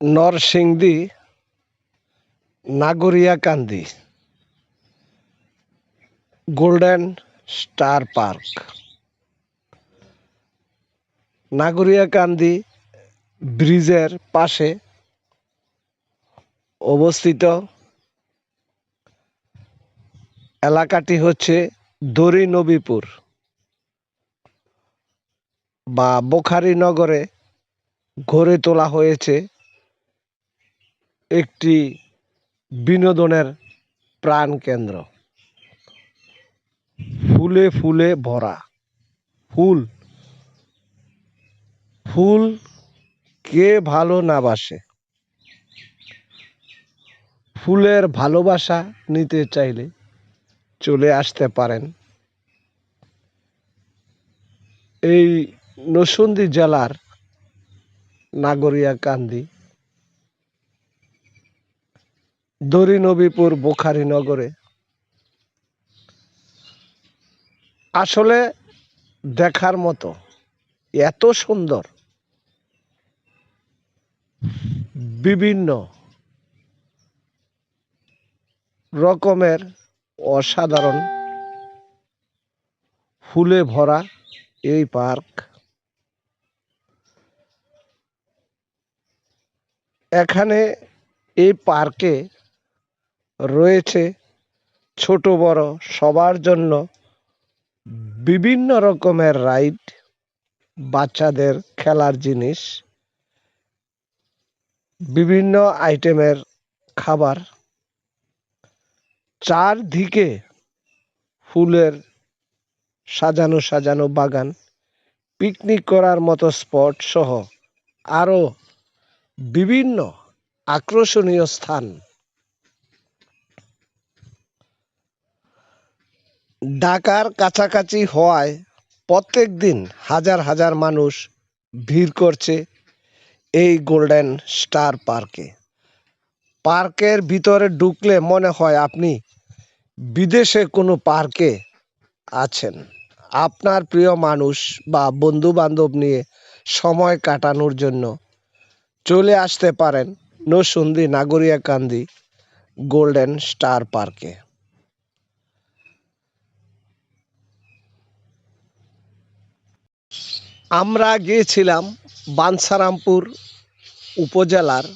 Narsingdi, Nagoriakandi, golden star park. Nagoriakandi ব্রিজের পাশে অবস্থিত এলাকাটি হচ্ছে দড়ি নবীপুর বা বোখারি নগরে গড়ে তোলা হয়েছে একটি বিনোদনের প্রাণকেন্দ্র ফুলে ফুলে ভরা। ফুল। ফুল কে ভালো না বাসে? ফুলের ভালোবাসা নিতে চাইলে চলে আসতে পারেন। এই নসুন্দি জেলার নাগরিয়াকান্দি দরিনবীপুর বোখারি নগরে। আসলে দেখার মতো, এত সুন্দর, বিভিন্ন রকমের অসাধারণ ফুলে ভরা এই পার্ক। এখানে এই পার্কে রয়েছে ছোট বড় সবার জন্য বিভিন্ন রকমের রাইড, বাচ্চাদের খেলার জিনিস, বিভিন্ন আইটেমের খাবার। চারদিকে ফুলের সাজানো সাজানো বাগান, পিকনিক করার মতো স্পট সহ আরও বিভিন্ন আকর্ষণীয় স্থান। ঢাকার কাছাকাছি হওয়ায় প্রত্যেক দিন হাজার হাজার মানুষ ভিড় করছে এই গোল্ডেন স্টার পার্কে পার্কের ভিতরে ঢুকলে মনে হয় আপনি বিদেশে কোনো পার্কে আছেন। আপনার প্রিয় মানুষ বা বন্ধু বান্ধব নিয়ে সময় কাটানোর জন্য চলে আসতে পারেন নসুন্দি নাগরিয়াকান্দি গোল্ডেন স্টার পার্কে আমরা গিয়েছিলাম বানসারামপুর উপজেলার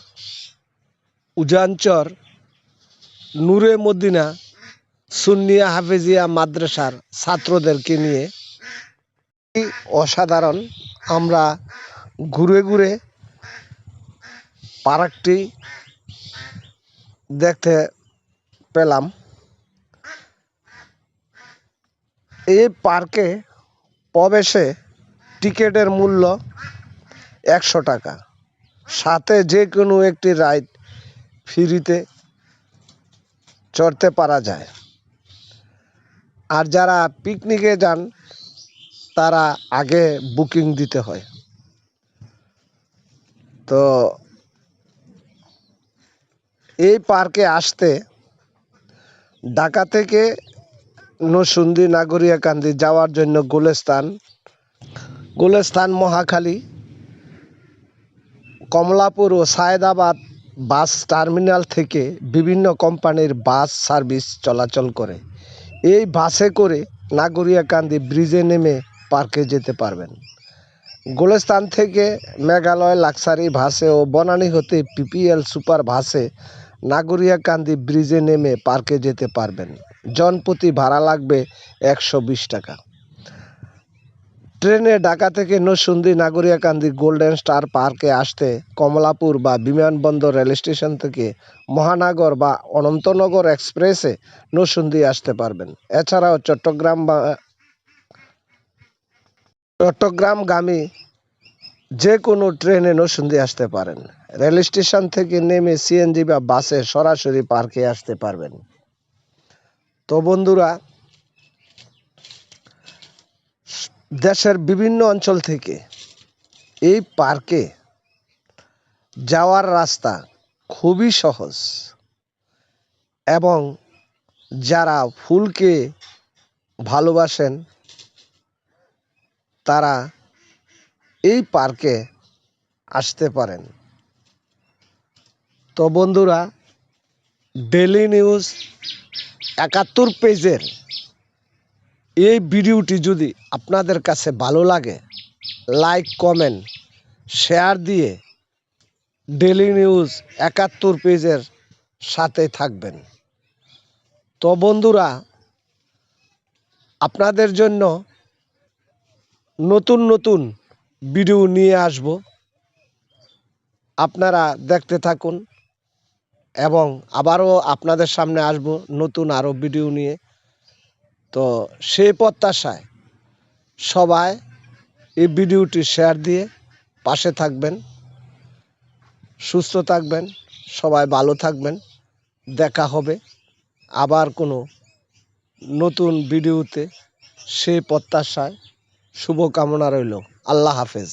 উজানচর নূরে মদিনা সুন্নিয়া হাফেজিয়া মাদ্রাসার ছাত্রদেরকে নিয়ে। অসাধারণ আমরা ঘুরে ঘুরে পার্কটি দেখতে পেলাম। এই পার্কে প্রবেশে টিকিটের মূল্য একশো টাকা। সাথে যে কোনো একটি রাইড ফ্রিতে চড়তে পারা যায়। আর যারা পিকনিকে যান, তারা আগে বুকিং দিতে হয়। তো এই পার্কে আসতে ঢাকা থেকে নসুন্দি নাগরিয়াকান্দি যাওয়ার জন্য গুলস্তান গুলস্তান মহাখালী, কমলাপুর ও সায়েদাবাদ বাস টার্মিনাল থেকে বিভিন্ন কোম্পানির বাস সার্ভিস চলাচল করে। এই বাসে করে নাগরিয়াকান্দি ব্রিজে নেমে পার্কে যেতে পারবেন। গোলস্তান থেকে মেঘালয়, লাক্সারি ভাসে ও বনানী হতে পিপিএল সুপার ভাসে নাগরিয়াকান্দি ব্রিজে নেমে পার্কে যেতে পারবেন। জনপ্রতি ভাড়া লাগবে একশো বিশ টাকা। ট্রেনে ঢাকা থেকে নসুন্দি নাগরিয়াকান্দি গোল্ডেন স্টার পার্কে আসতে কমলাপুর বা বিমানবন্দর রেল স্টেশন থেকে মহানগর বা অনন্তনগর এক্সপ্রেসে নসুন্দি আসতে পারবেন। এছাড়াও চট্টগ্রাম বা চট্টগ্রামগামী যে কোনো ট্রেনে নসুন্দি আসতে পারেন। রেল স্টেশন থেকে নেমে সিএনজি বা বাসে সরাসরি পার্কে আসতে পারবেন। তো বন্ধুরা দেশের বিভিন্ন অঞ্চল থেকে এই পার্কে যাওয়ার রাস্তা খুবই সহজ এবং যারা ফুলকে ভালোবাসেন, তারা এই পার্কে আসতে পারেন। তো বন্ধুরা ডেলি নিউজ একাত্তর পেজের এই ভিডিওটি যদি আপনাদের কাছে ভালো লাগে, লাইক, কমেন্ট, শেয়ার দিয়ে ডেলি নিউজ একাত্তর পেজের সাথে থাকবেন। তো বন্ধুরা, আপনাদের জন্য নতুন নতুন ভিডিও নিয়ে আসব। আপনারা দেখতে থাকুন এবং আবারও আপনাদের সামনে আসব নতুন আরও ভিডিও নিয়ে। তো সেই প্রত্যাশায় সবাই এই ভিডিওটি শেয়ার দিয়ে পাশে থাকবেন, সুস্থ থাকবেন, সবাই ভালো থাকবেন। দেখা হবে আবার কোনো নতুন ভিডিওতে। সেই প্রত্যাশায় শুভকামনা রইল। আল্লাহ হাফেজ।